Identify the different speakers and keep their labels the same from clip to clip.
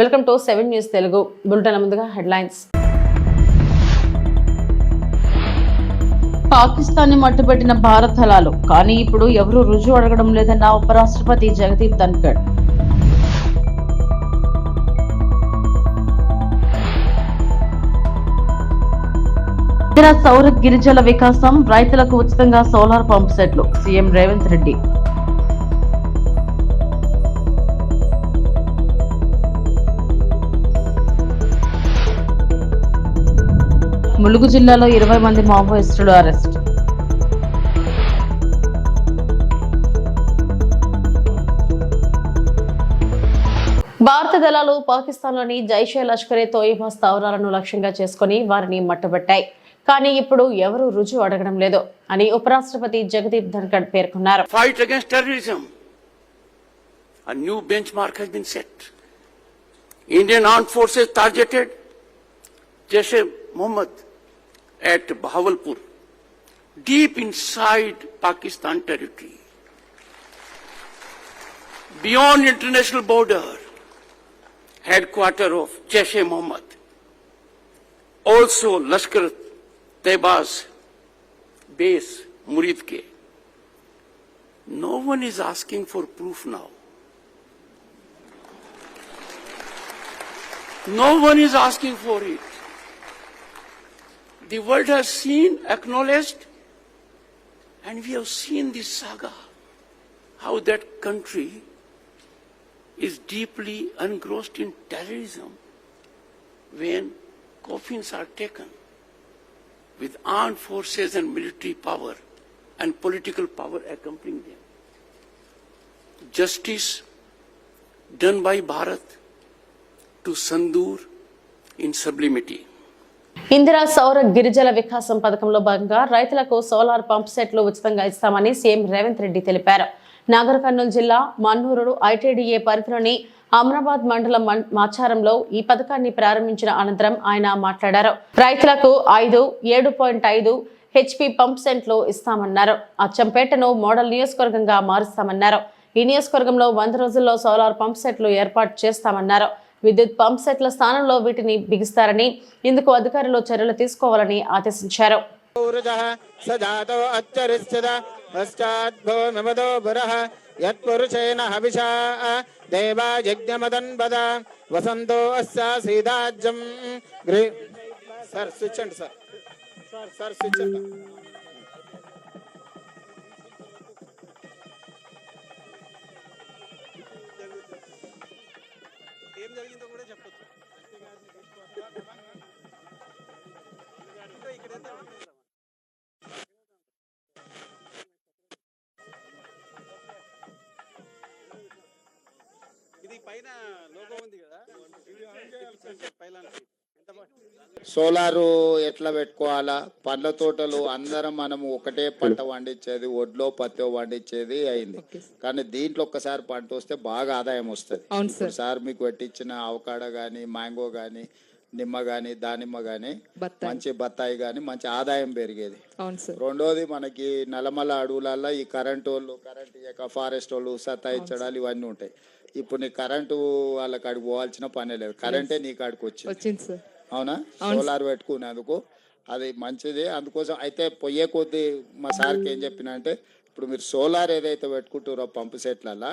Speaker 1: Welcome to seven news Telugu bulletin ముందుగా headlines.
Speaker 2: పాకిస్తాన్ని మట్టుపెట్టిన భారత్ హలాలు. కానీ ఇప్పుడు ఎవరూ రుజువు అడగడం లేదన్న ఉపరాష్ట్రపతి జగదీప్ ధన్కడ్ సౌర గిరిజల వికాసం రైతులకు ఉచితంగా సోలార్ పంప్ సెట్లు. సీఎం రేవంత్ రెడ్డి. ములుగు జిల్లాలో ఇరవై మంది మావోయిస్టులు అరెస్ట్
Speaker 1: భారత దళాలు పాకిస్తాన్లోని జైషే లష్కరే తోయిబా స్థావరాలను లక్ష్యంగా చేసుకుని వారిని మట్టుబెట్టాయి కానీ ఇప్పుడు ఎవరూ రుజువు అడగడం లేదు అని ఉపరాష్ట్రపతి జగదీప్ ధన్కడ్ పేర్కొన్నారు
Speaker 3: fight against terrorism. A new benchmark has been set. Indian armed forces targeted Jaish-e Mohammed at Bahawalpur, deep inside Pakistan territory. Beyond international border, headquarter of Jaish-e Mohammed. Also Lashkar Taiba's base, Murid ke. No one is asking for proof now. No one is asking for it. The world has seen, acknowledged, and we have seen this saga. How that country is deeply engrossed in terrorism when coffins are taken with armed forces and military power and political power accompanying them. Justice done by Bharat to Sandur in sublimity.
Speaker 1: Indira సౌర గిరిజల వికాసం పథకంలో భాగంగా రైతులకు solar pump సెట్లు ఉచితంగా ఇస్తామని CM Revanth Reddy తెలిపారు. నాగర్ కర్నూలు జిల్లా మన్నూరు ఐటీడీఏ పరిధిలోని అమరాబాద్ మండలం మాచారంలో ఈ పథకాన్ని ప్రారంభించిన అనంతరం ఆయన మాట్లాడారు. రైతులకు ఐదు ఏడు పాయింట్ ఐదు హెచ్పి పంప్ సెట్లు ఇస్తామన్నారు. అచ్చంపేటను మోడల్ నియోజకవర్గంగా మారుస్తామన్నారు. ఈ నియోజకవర్గంలో వంద రోజుల్లో సోలార్ పంప్ సెట్లు ఏర్పాటు చేస్తామన్నారు. విద్యుత్ పంప్ సెట్ల స్థానంలో వీటిని బిగిస్తారని ఇందుకు అధికారులు చర్యలు తీసుకోవాలని ఆదేశించారు.
Speaker 4: యత్పురుషేణ హవిషా దేవా యజ్ఞమదన్వద వసంతో అస్య సీదాజ్యం సార్ స్విచ్ అండి సార్
Speaker 5: సార్ పైన లోగో ఉంది కదా.
Speaker 4: సోలారు ఎట్లా పెట్టుకోవాలా? పండ్ల తోటలు అందరం మనము ఒకటే పంట పండించేది ఒడ్లో పత్తి పండించేది అయింది. కానీ దీంట్లో ఒక్కసారి పంట వస్తే బాగా ఆదాయం వస్తుంది. సార్. మీకు పెట్టించిన అవకాడ గాని మ్యాంగో గాని నిమ్మ గాని దానిమ్మ గాని మంచి బత్తాయి గాని మంచి ఆదాయం పెరిగేది. రెండోది మనకి నల్లమల్ల అడవులలో ఈ కరెంట్ వాళ్ళు కరెంట్ ఇయ్యక ఫారెస్ట్ వాళ్ళు సతాయించడాలు ఇవన్నీ ఉంటాయి. ఇప్పుడు నీ కరెంటు వాళ్ళ కాడికి పోవాల్సిన పనే లేదు. కరెంటే నీ కాడికి వచ్చింది. అవునా? సోలార్ పెట్టుకునేందుకు అది మంచిది. అందుకోసం అయితే పొయ్యే కొద్దీ మా సార్కి ఏం చెప్పిన అంటే ఇప్పుడు మీరు సోలార్ ఏదైతే పెట్టుకుంటారో పంపు సెట్లల్లో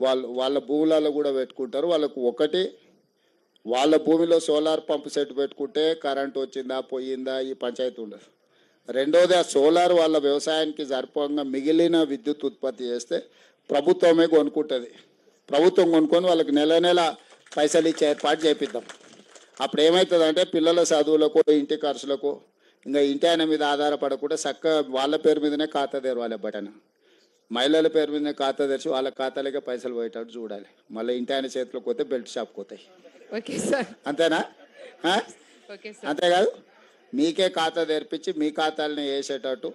Speaker 4: వాళ్ళు వాళ్ళ భూములలో కూడా పెట్టుకుంటారు. వాళ్ళకు ఒకటి వాళ్ళ భూమిలో సోలార్ పంప్ సెట్ పెట్టుకుంటే కరెంట్ వచ్చిందా పోయిందా ఈ పంచాయతీ ఉండదు. రెండోది ఆ సోలార్ వాళ్ళ వ్యవసాయానికి సరిపోగా మిగిలిన విద్యుత్ ఉత్పత్తి చేస్తే ప్రభుత్వమే కొనుక్కుంటుంది. ప్రభుత్వం కొనుక్కొని వాళ్ళకి నెల నెల పైసలు ఇచ్చే ఏర్పాటు చేపిద్దాం. అప్పుడు ఏమవుతుందంటే పిల్లల చదువులకు ఇంటి ఖర్చులకు ఇంకా ఇంటి ఆయన మీద ఆధారపడకుండా చక్కగా వాళ్ళ పేరు మీదనే ఖాతా తెరవాలి బటన్. మహిళల పేరు మీదనే ఖాతా తెరిచి వాళ్ళ ఖాతాలకే పైసలు పోయేటట్టు చూడాలి. మళ్ళీ ఇంటి ఆయన చేతిలోకి పోతే బెల్ట్ షాప్కి పోతాయి.
Speaker 6: Okay sir.
Speaker 4: అంతేనా? అంతేకాదు మీకే ఖాతా తెరిపించి మీ ఖాతాలని వేసేటట్టు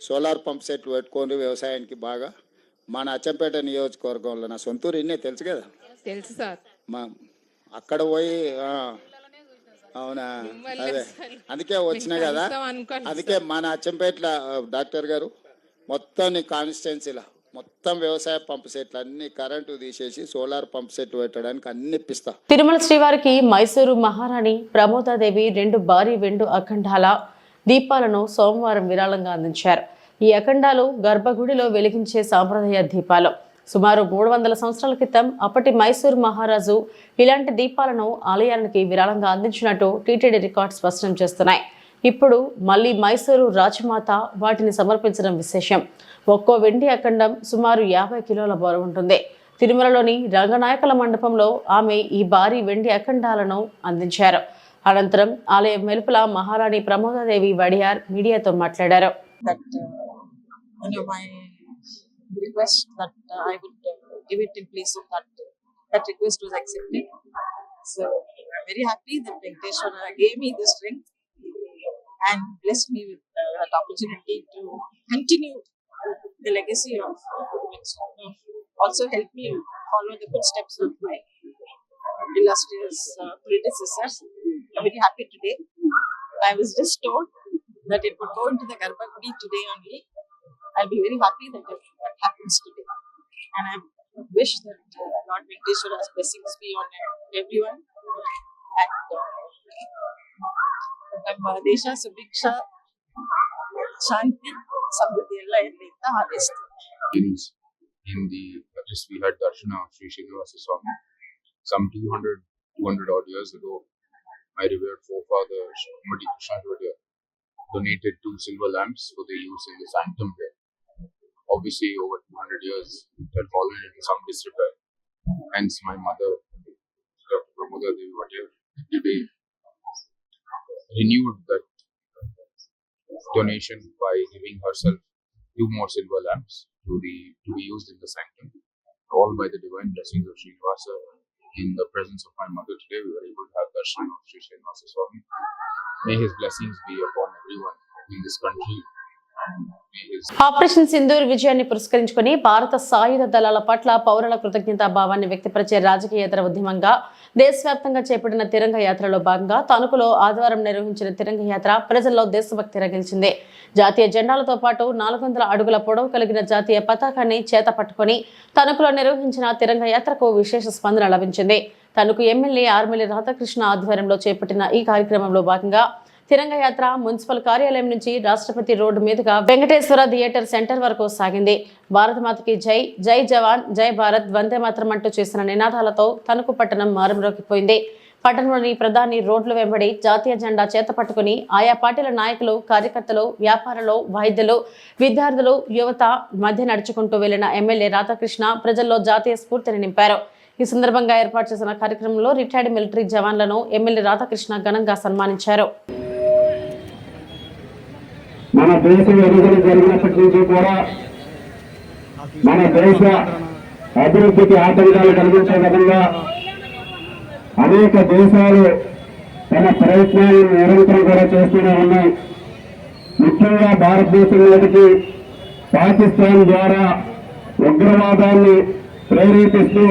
Speaker 4: సోలార్ పంప్ సెట్లు పెట్టుకొని వ్యవసాయానికి బాగా మన అచ్చంపేట నియోజకవర్గంలో నా సొంతూరు ఇన్నే తెలుసు కదా?
Speaker 6: తెలుసు సార్.
Speaker 4: మా అక్కడ పోయి అవునా? అదే. అందుకే వచ్చినా కదా? అందుకే మన అచ్చంపేటల ఆ, డాక్టర్ గారు మొత్తం కాన్స్టెన్సీల కాన్స్టిట్యున్సీలో మొత్తం వ్యవసాయ పంప్ సెట్లు అన్ని కరెంటు తీసేసి సోలార్ పంప్ సెట్ పెట్టడానికి అన్ని ఇప్పిస్తా
Speaker 1: తిరుమల శ్రీవారికి మైసూరు మహారాణి ప్రమోదాదేవి రెండు భారీ వెండు అఖండాల దీపాలను సోమవారం విరాళంగా అందించారు. ఈ అఖండాలు గర్భగుడిలో వెలిగించే సాంప్రదాయ దీపాలు. సుమారు మూడు వందల సంవత్సరాల క్రితం అప్పటి మైసూరు మహారాజు ఇలాంటి దీపాలను ఆలయానికి విరాళంగా అందించినట్టు టీటీడీ రికార్డ్ స్పష్టం చేస్తున్నాయి. ఇప్పుడు మళ్ళీ మైసూరు రాజమాత వాటిని సమర్పించడం విశేషం. ఒక్కో వెండి అఖండం సుమారు యాభై కిలోల బరువు ఉంటుంది. తిరుమలలోని రంగనాయకుల మండపంలో ఆమె ఈ భారీ వెండి అఖండాలను అందించారు. అనంతరం ఆలయ మెలుపుల మహారాణి ప్రమోదాదేవి వడియార్ మీడియాతో మాట్లాడారు.
Speaker 7: Uh, so, I'm very happy that Venkateshwara gave and blessed me with uh, opportunity to continue the legacy of uh, also help me follow the footsteps of my illustrious uh, predecessors. I'm very happy today. I was just told that it would go into the Garbhagudi today only. I'll be very happy that if that happens today. And I wish that uh, Lord Venkateshwara's blessings be on everyone. And uh, ನಮ್ಮ ದೇಶ ಸುಭಿಕ್ಷ ಶಾಂತಿ ಸಮೃದ್ಧಿ ಎಲ್ಲ ಇರಲಿ ಅಂತ ಹಾರೈಸ್ತೀನಿ
Speaker 8: beginnings in the just we had darshana of Sri Srinivasa Swami some 200 200 odd years ago my revered forefather Mati Krishna Jodhia donated two silver lamps for their use in the sanctum there obviously over 200 years it had fallen into some disrepair hence my mother Dr. Pramoda Devi Vatir today renewed that donation by giving herself two more silver lamps to be to be used in the sanctum, all by the divine blessings of Srinivasa. In the presence of my mother today, we were able to have darshan of Sri Srinivasa Swami. May his blessings be upon everyone in this country,
Speaker 1: Operation Sindoor విజయాన్ని పురస్కరించుకుని భారత సాయుధ దళాల పట్ల పౌరుల కృతజ్ఞతా భావాన్ని వ్యక్తపరిచే రాజకీయేతర ఉద్యమంగా దేశవ్యాప్తంగా చేపట్టిన తిరంగ యాత్రలో భాగంగా తణుకులో ఆదివారం నిర్వహించిన తిరంగ యాత్ర ప్రజల్లో దేశభక్తి రగిల్చింది. జాతీయ జెండాలతో పాటు నాలుగు వందల అడుగుల పొడవు కలిగిన జాతీయ పతాకాన్ని చేత పట్టుకుని తణుకులో నిర్వహించిన తిరంగ యాత్రకు విశేష స్పందన లభించింది. తణుకు ఎమ్మెల్యే ఆర్మిలి రాధాకృష్ణ ఆధ్వర్యంలో చేపట్టిన ఈ కార్యక్రమంలో భాగంగా తిరంగయాత్ర మున్సిపల్ కార్యాలయం నుంచి రాష్ట్రపతి రోడ్డు మీదుగా వెంకటేశ్వర థియేటర్ సెంటర్ వరకు సాగింది. భారతమాతకి జై జై జవాన్ జై భారత్ వందే మాత్రం అంటూ చేసిన నినాదాలతో తణుకు పట్టణం మారుమ్రోకిపోయింది పట్టణంలోని ప్రధాని రోడ్లు వెంబడి జాతీయ జెండా చేత పట్టుకుని ఆయా పార్టీల నాయకులు కార్యకర్తలు వ్యాపారులు వైద్యులు విద్యార్థులు యువత మధ్య నడుచుకుంటూ వెళ్ళిన ఎమ్మెల్యే రాధాకృష్ణ ప్రజల్లో జాతీయ స్ఫూర్తిని నింపారు. ఈ సందర్భంగా ఏర్పాటు చేసిన కార్యక్రమంలో రిటైర్డ్ మిలిటరీ జవాన్లను ఎమ్మెల్యే రాధాకృష్ణ ఘనంగా సన్మానించారు.
Speaker 9: మన దేశం ఎదుగుదల జరిగినప్పటి నుంచి కూడా మన దేశ అభివృద్ధికి ఆటంకాలు కలిగించే విధంగా అనేక దేశాలు తమ ప్రయత్నాలను నిరంతరం కూడా చేస్తూనే ఉన్నాయి. ముఖ్యంగా భారతదేశం మీదకి పాకిస్తాన్ ద్వారా ఉగ్రవాదాన్ని ప్రేరేపిస్తూ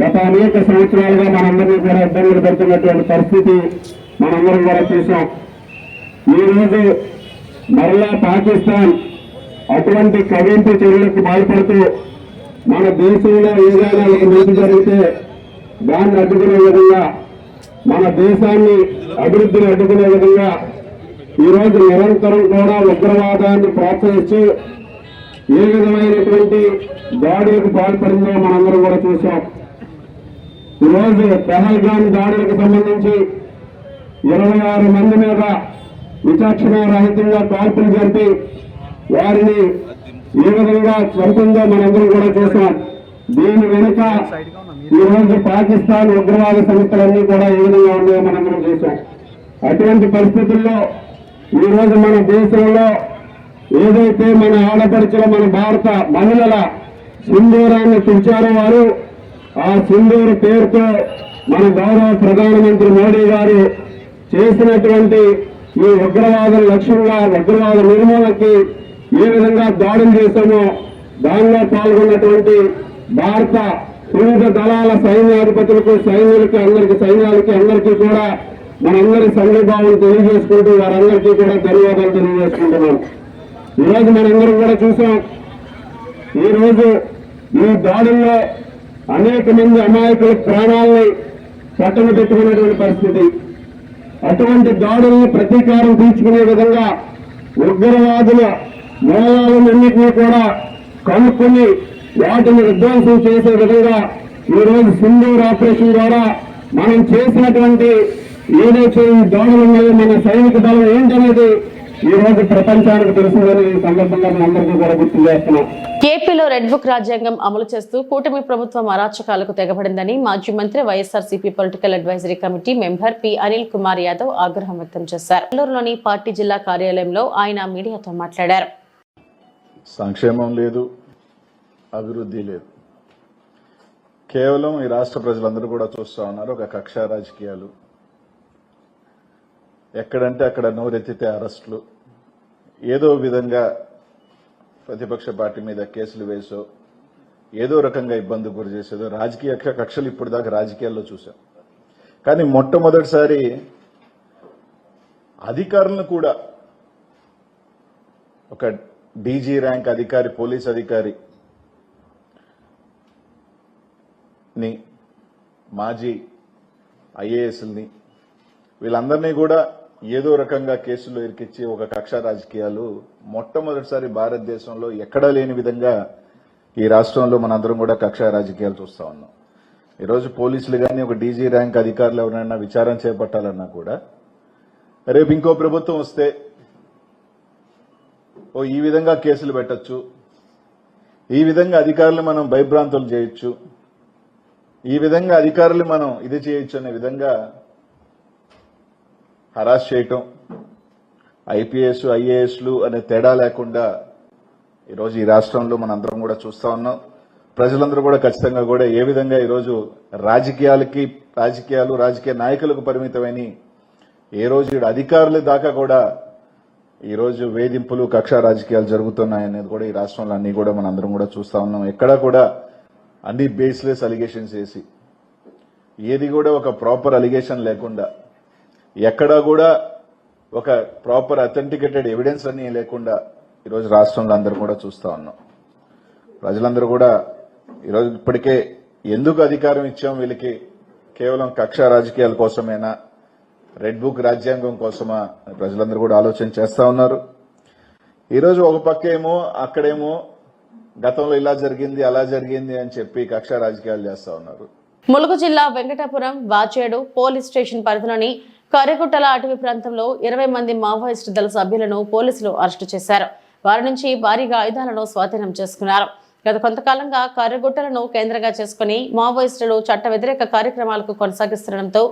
Speaker 9: గత అనేక సంవత్సరాలుగా మనందరినీ కూడా ఇబ్బందులు పెడుతున్నటువంటి పరిస్థితి మనందరం కూడా చూసాం ఈ రోజు మరలా పాకిస్తాన్ అటువంటి కవింపు చర్యలకు బాధపడుతూ మన దేశంలో ఏదైనా ఒక నీతి జరిగితే దాన్ని అడ్డుకునే విధంగా మన దేశాన్ని అభివృద్ధిని అడ్డుకునే విధంగా ఈరోజు నిరంతరం కూడా ఉగ్రవాదాన్ని ప్రోత్సహిస్తూ ఏ విధమైనటువంటి దాడులకు పాల్పడిందో మనందరం కూడా చూసాం ఈరోజు పహల్గాన్ దాడులకు సంబంధించి ఇరవై ఆరు మంది మీద విచక్షణ రహితంగా కాల్పులు జరిపి వారిని ఏ విధంగా చంపిందో మనందరం కూడా చూసాం దీని వెనుక ఈ రోజు పాకిస్తాన్ ఉగ్రవాద సంస్థలన్నీ కూడా ఏ విధంగా ఉన్నాయో మనందరం చూసాం అటువంటి పరిస్థితుల్లో ఈరోజు మన దేశంలో ఏదైతే మన ఆడపడుచుల మన భారత మహిళల సింధూరాన్ని తెచ్చారో వారు ఆ సింధూరు పేరుతో మన గౌరవ ప్రధానమంత్రి మోడీ గారు చేసినటువంటి ఈ ఉగ్రవాద లక్ష్యంగా ఉగ్రవాద నిర్మూలనకి ఏ విధంగా దాడులు చేశామో దానిలో పాల్గొన్నటువంటి భారత త్రివిధ దళాల సైన్యాధిపతులకు సైన్యులకి అందరికి సైన్యాలకి అందరికీ కూడా మనందరి సంఘీభావం తెలియజేసుకుంటూ వారందరికీ కూడా ధన్యవాదాలు తెలియజేసుకుంటున్నాం. ఈరోజు మనందరం కూడా చూసాం ఈ రోజు ఈ దాడుల్లో అనేక మంది అమాయకుల ప్రాణాలని పట్టణ పెట్టుకున్నటువంటి పరిస్థితి. అటువంటి దాడుల్ని ప్రతీకారం తీర్చుకునే విధంగా ఉగ్రవాదుల మూలాలన్నింటినీ కూడా కనుక్కొని వాటిని విధ్వంసం చేసే విధంగా ఈరోజు రోజు సింధూర్ ఆపరేషన్ ద్వారా మనం చేసినటువంటి ఏదైతే ఈ దాడులు ఉన్నాయో మన సైనిక దళం ఏంటనేది ఈ రోజు ప్రపంచానికి తెలుసుదని ఈ సందర్భంగా మనందరికీ కూడా గుర్తు చేస్తున్నాం.
Speaker 1: ఏపీలో రెడ్ బుక్ రాజ్యాంగం అమలు చేస్తూ కూటమి ప్రభుత్వం అరాచకాలకు తెగబడిందని మాజీ మంత్రి YSRCP political advisory committee member P Anil Kumar Yadav ఆగ్రహం వ్యక్తం చేశారు. నెల్లూరులోని పార్టీ జిల్లా కార్యాలయంలో ఆయన మీడియాతో మాట్లాడారు.
Speaker 10: సంక్షేమం లేదు అభివృద్ధి లేదు. కేవలం ఈ రాష్ట్ర ప్రజలందరూ కూడా చూస్తా ఉన్నారు ఒక కక్ష రాజకీయాలు. ఎక్కడంటే అక్కడ నోరెత్తితే అరెస్టులు. ఏదో విధంగా ప్రతిపక్ష పార్టీ మీద కేసులు వేసో ఏదో రకంగా ఇబ్బంది గురి చేసేదో రాజకీయ కక్షలు ఇప్పుడు దాకా రాజకీయాల్లో చూసాం కానీ మొట్టమొదటిసారి అధికారులను కూడా ఒక డీజీ ర్యాంక్ అధికారి పోలీస్ అధికారి ని మాజీ ఐఏఎస్ని వీళ్ళందరినీ కూడా ఏదో రకంగా కేసులో ఇరికిచ్చి ఒక కక్ష రాజకీయాలు మొట్టమొదటిసారి భారతదేశంలో ఎక్కడా లేని విధంగా ఈ రాష్ట్రంలో మనందరం కూడా కక్ష రాజకీయాలు చూస్తా ఉన్నాం. ఈరోజు పోలీసులు కానీ ఒక డీజీ ర్యాంక్ అధికారులు ఎవరైనా విచారణ చేపట్టాలన్నా కూడా రేపు ఇంకో ప్రభుత్వం వస్తే ఓ ఈ విధంగా కేసులు పెట్టొచ్చు. ఈ విధంగా అధికారులు మనం భయభ్రాంతులు చేయొచ్చు. ఈ విధంగా అధికారులు మనం ఇది చేయొచ్చు అనే విధంగా హరాస్ చేయటం ఐపీఎస్ ఐఏఎస్లు అనే తేడా లేకుండా ఈరోజు ఈ రాష్ట్రంలో మనందరం కూడా చూస్తా ఉన్నాం. ప్రజలందరూ కూడా ఖచ్చితంగా కూడా ఏ విధంగా ఈరోజు రాజకీయాలకి రాజకీయాలు రాజకీయ నాయకులకు పరిమితమైన ఏ రోజు అధికారుల దాకా కూడా ఈ రోజు వేధింపులు కక్ష రాజకీయాలు జరుగుతున్నాయనేది కూడా ఈ రాష్ట్రంలో అన్ని కూడా మనందరం కూడా చూస్తా ఉన్నాం. ఎక్కడా కూడా అన్ని బేస్లెస్ అలిగేషన్స్ వేసి ఏది కూడా ఒక ప్రాపర్ అలిగేషన్ లేకుండా ఎక్కడా కూడా ఒక ప్రాపర్ అథెంటికేటెడ్ ఎవిడెన్స్ అని లేకుండా ఈరోజు రాష్ట్రంలో అందరూ కూడా చూస్తా ఉన్నాం. ప్రజలందరూ కూడా ఈరోజు ఇప్పటికే ఎందుకు అధికారం ఇచ్చాం వీళ్ళకి? కేవలం కక్ష రాజకీయాల కోసమేనా? రెడ్ బుక్ రాజ్యాంగం కోసమా? అని ప్రజలందరూ కూడా ఆలోచన చేస్తా ఉన్నారు. ఈరోజు ఒక పక్కేమో అక్కడేమో గతంలో ఇలా జరిగింది అలా జరిగింది అని చెప్పి కక్ష రాజకీయాలు చేస్తా ఉన్నారు.
Speaker 1: ములుగు జిల్లా వెంకటాపురం వాచేడు పోలీస్ స్టేషన్ పరిధిలోని కరిగుట్టల అటవీ ప్రాంతంలో ఇరవై మంది మావోయిస్టు దళ సభ్యులను పోలీసులు అరెస్టు చేశారు. వారి నుంచి భారీగా ఆయుధాలను స్వాధీనం చేసుకున్నారు. గత కొంతకాలంగా కర్రగుట్టలను కేంద్రంగా చేసుకుని మావోయిస్టులు చట్ట వ్యతిరేక కార్యక్రమాలకు కొనసాగిస్తుండటంతో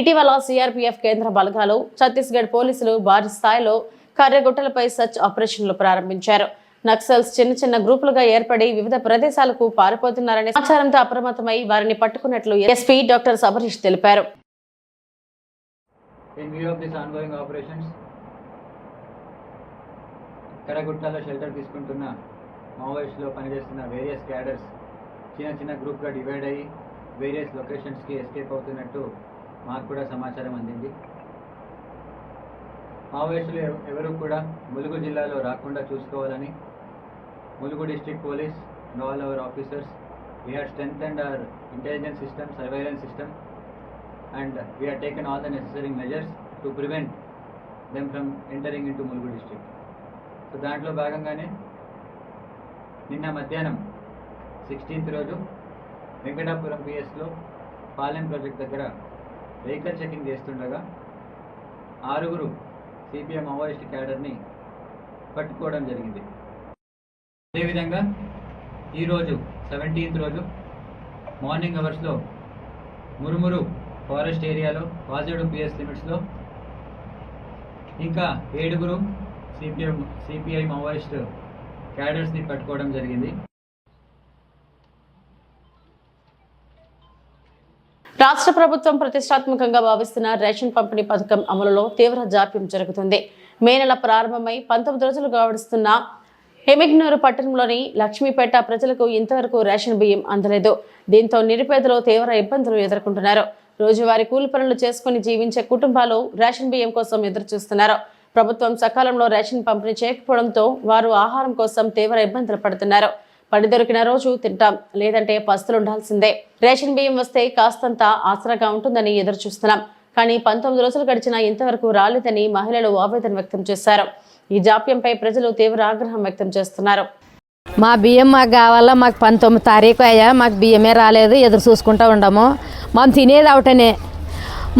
Speaker 1: ఇటీవల సిఆర్పీఎఫ్ కేంద్ర బలగాలు ఛత్తీస్గఢ్ పోలీసులు భారీ స్థాయిలో కర్రగుట్టలపై సర్చ్ ఆపరేషన్లు ప్రారంభించారు. నక్సల్స్ చిన్న చిన్న గ్రూపులుగా ఏర్పడి వివిధ ప్రదేశాలకు పారిపోతున్నారనే సమాచారంతో అప్రమత్తమై వారిని పట్టుకున్నట్లు ఎస్పీ డాక్టర్ సబరీష్ తెలిపారు.
Speaker 11: In view of this ongoing operations, కరగుట్టలో షెల్టర్ తీసుకుంటున్న మావోయిస్ట్లో పనిచేస్తున్న వేరియస్ క్యాడర్స్ చిన్న చిన్న గ్రూప్గా డివైడ్ అయ్యి వేరియస్ లొకేషన్స్కి ఎస్కేప్ అవుతున్నట్టు మాకు కూడా సమాచారం అందింది. మావోయిస్టులు ఎవరూ ఎవరు కూడా ములుగు జిల్లాలో రాకుండా చూసుకోవాలని Mulugu district police and all our officers we had strength and our intelligence system surveillance system and we have taken all the necessary measures to prevent them from entering into ములుగు district. సో దాంట్లో భాగంగానే నిన్న మధ్యాహ్నం sixteenth రోజు వెంకటాపురం పిఎస్లో Palem project దగ్గర vehicle checking చేస్తుండగా ఆరుగురు సిపిఎం మావోయిస్ట్ క్యాడర్ని పట్టుకోవడం జరిగింది అదేవిధంగా ఈరోజు సెవెంటీన్త్ రోజు మార్నింగ్ అవర్స్లో మురుమురు ఫారెస్ట్ ఏరియాలో వాజేడు పిఎస్ లిమిట్స్లో. ఇంకా ఏడుగురు సిపిఎం సిపిఐ మావోయిస్ట్ క్యాడర్స్ని పట్టుకోవడం జరిగింది.
Speaker 1: రాష్ట్ర ప్రభుత్వం ప్రతిష్టాత్మకంగా భావిస్తున్న రేషన్ పంపిణీ పథకం అమలులో తీవ్ర జాప్యం జరుగుతుంది. మే నెల ప్రారంభమై పంతొమ్మిది రోజులు గడుస్తున్న హెమిగ్నూరు పట్టణంలోని లక్ష్మీపేట ప్రజలకు ఇంతవరకు రేషన్ బియ్యం అందలేదు. దీంతో నిరుపేదలు తీవ్ర ఇబ్బందులు ఎదుర్కొంటున్నారు. రోజువారీ కూలి పనులు చేసుకుని జీవించే కుటుంబాలు రేషన్ బియ్యం కోసం ఎదురు చూస్తున్నారు ప్రభుత్వం సకాలంలో రేషన్ పంపిణీ చేయకపోవడంతో వారు ఆహారం కోసం తీవ్ర ఇబ్బందులు పడుతున్నారు. పని దొరికిన రోజు తింటాం లేదంటే పస్తులుండాల్సిందే రేషన్ బియ్యం వస్తే కాస్తంత ఆసరాగా ఉంటుందని ఎదురు చూస్తున్నాం కానీ పంతొమ్మిది రోజులు గడిచినా ఇంతవరకు రాలేదని మహిళలు ఆవేదన వ్యక్తం చేశారు. ఈ జాప్యంపై ప్రజలు తీవ్ర ఆగ్రహం వ్యక్తం చేస్తున్నారు.
Speaker 12: మా బియ్యం మాకు కావాలా? మాకు పంతొమ్మిది తారీఖు అయ్యా. మాకు బియ్యమే రాలేదు. ఎదురు చూసుకుంటూ ఉండము. మేము తినేది ఒకటనే.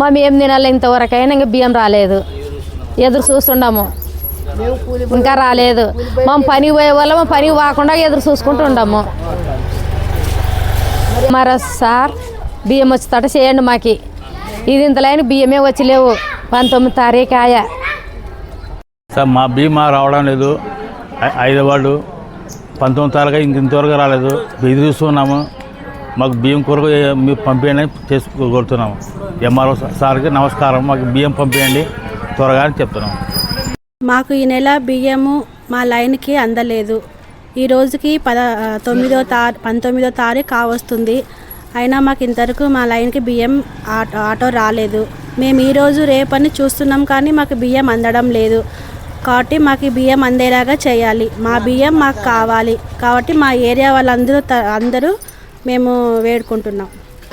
Speaker 12: మేము ఏం తినాలి ఇంతవరకైనా ఇంకా బియ్యం రాలేదు. ఎదురు చూస్తుండము. ఇంకా రాలేదు. మేము పని పోయే వల్ల మా పని పోకుండా ఎదురు చూసుకుంటూ ఉండము. మరి సార్ బియ్యం వచ్చేటట్టు చేయండి మాకి. ఇది ఇంతలైన బియ్యమే వచ్చి లేవు. పంతొమ్మిది తారీఖు ఆయా
Speaker 13: సార్ మా బీమా రావడం లేదు. ఐదు వాళ్ళు పంతొమ్మిది తారీఖు ఇంక ఇంతవరకు రాలేదు. ఎదురు చూస్తున్నాము. మాకు బియ్యం కొరకు మీరు పంపించండి చేసుకోగలుగుతున్నాము ఎంఆర్ఓ సార్కి నమస్కారం. మాకు బియ్యం పంపించండి త్వరగా అని చెప్తున్నాము.
Speaker 14: మాకు ఈ నెల బియ్యము మా లైన్కి అందలేదు. ఈ రోజుకి పద తొమ్మిదో తా పంతొమ్మిదో తారీఖు కావస్తుంది. అయినా మాకు ఇంతవరకు మా లైన్కి బియ్యం ఆటో ఆటో రాలేదు. మేము ఈరోజు రేపని చూస్తున్నాం కానీ మాకు బియ్యం అందడం లేదు. కాబట్టి మాకు బియ్యం అందేలాగా చేయాలి. మా బియ్యం మాకు కావాలి. కాబట్టి మా ఏరియా వాళ్ళందరూ త- అందరూ మేము వేడుకుంటున్నాం.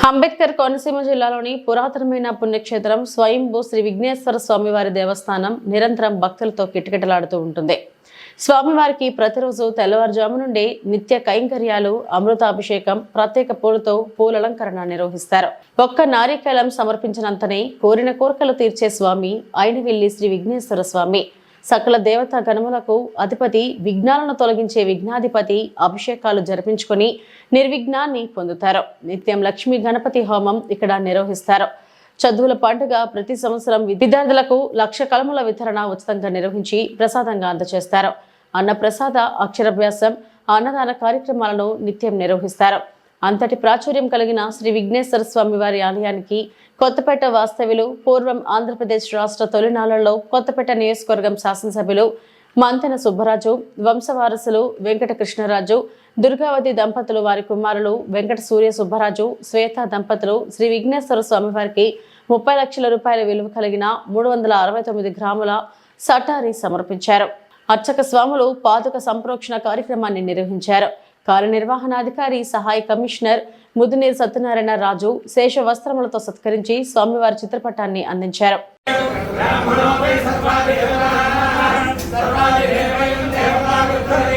Speaker 1: అంబేద్కర్ కోనసీమ జిల్లాలోని పురాతనమైన పుణ్యక్షేత్రం స్వయంభూ శ్రీ విఘ్నేశ్వర స్వామివారి దేవస్థానం నిరంతరం భక్తులతో కిటకిటలాడుతూ ఉంటుంది. స్వామివారికి ప్రతిరోజు తెల్లవారుజాము నుండి నిత్య కైంకర్యాలు అమృతాభిషేకం ప్రత్యేక పూలతో పూలలంకరణ నిర్వహిస్తారు. ఒక్క నారికేళం సమర్పించినంతనే కోరిన కోరికలు తీర్చే స్వామి అయినవెల్లి శ్రీ విఘ్నేశ్వర స్వామి. సకల దేవతా గణములకు అధిపతి విఘ్నాలను తొలగించే విఘ్నాధిపతి అభిషేకాలు జరిపించుకొని నిర్విఘ్నాన్ని పొందుతారు. నిత్యం లక్ష్మీ గణపతి హోమం ఇక్కడ నిర్వహిస్తారు. చదువుల పండుగ ప్రతి సంవత్సరం విద్యార్థులకు లక్ష కలముల వితరణ ఉచితంగా నిర్వహించి ప్రసాదంగా అందజేస్తారు అన్నప్రసాద అక్షరాభ్యాసం అన్నదాన కార్యక్రమాలను నిత్యం నిర్వహిస్తారు. అంతటి ప్రాచుర్యం కలిగిన శ్రీ విఘ్నేశ్వర స్వామి వారి ఆలయానికి కొత్తపేట వాస్తవ్యులు పూర్వం ఆంధ్రప్రదేశ్ రాష్ట్ర తొలినాళ్ళలో కొత్తపేట నియోజకవర్గం శాసనసభ్యులు మంతెన సుబ్బరాజు వంశవారసులు వెంకట కృష్ణరాజు దుర్గావతి దంపతులు వారి కుమారులు వెంకట సూర్య సుబ్బరాజు శ్వేత దంపతులు శ్రీ విఘ్నేశ్వర స్వామి వారికి ముప్పై లక్షల రూపాయల విలువ కలిగిన మూడు వందల అరవై తొమ్మిది గ్రాముల సటారి సమర్పించారు. అర్చక స్వాములు పాదుక సంప్రోక్షణ కార్యక్రమాన్ని నిర్వహించారు. కార్యనిర్వహణాధికారి సహాయ కమిషనర్ ముదునీర్ సత్యనారాయణ రాజు శేష వస్త్రములతో సత్కరించి స్వామివారి చిత్రపటాన్ని అందించారు.
Speaker 15: ఓం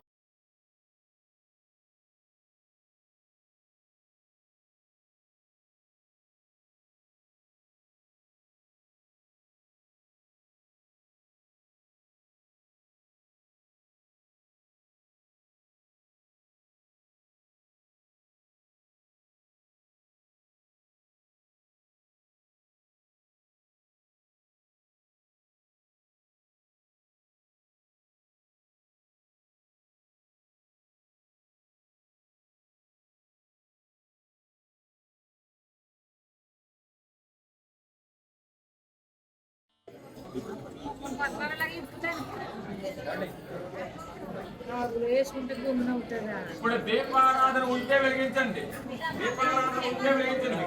Speaker 15: ఇప్పుడు దీపారాధన ఉంటే వెలిగించండి. దీపారాధన ఉంటే వెలిగించండి.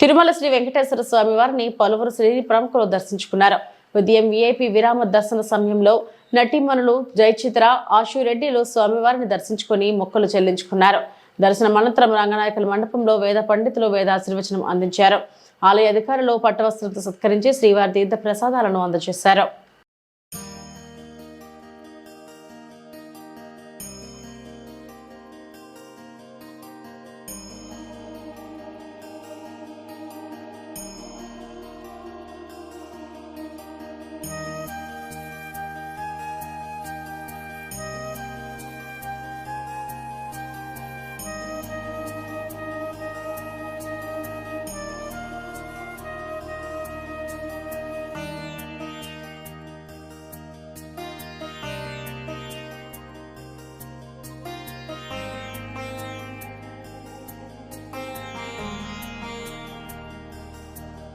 Speaker 1: తిరుమల శ్రీ వెంకటేశ్వర స్వామి వారిని పలువురు శ్రీ ప్రముఖులు దర్శించుకున్నారు. ఉదయం విఐపి విరామ దర్శన సమయంలో నటీమణులు జయచిత్ర ఆశురెడ్డిలు స్వామివారిని దర్శించుకుని మొక్కలు చెల్లించుకున్నారు. దర్శనం అనంతరం రంగనాయకుల మండపంలో వేద పండితులు వేదాశీర్వచనం అందించారు. ఆలయ అధికారులు పట్టవస్త్రంతో సత్కరించి శ్రీవారి తీర్థ ప్రసాదాలను అందజేశారు.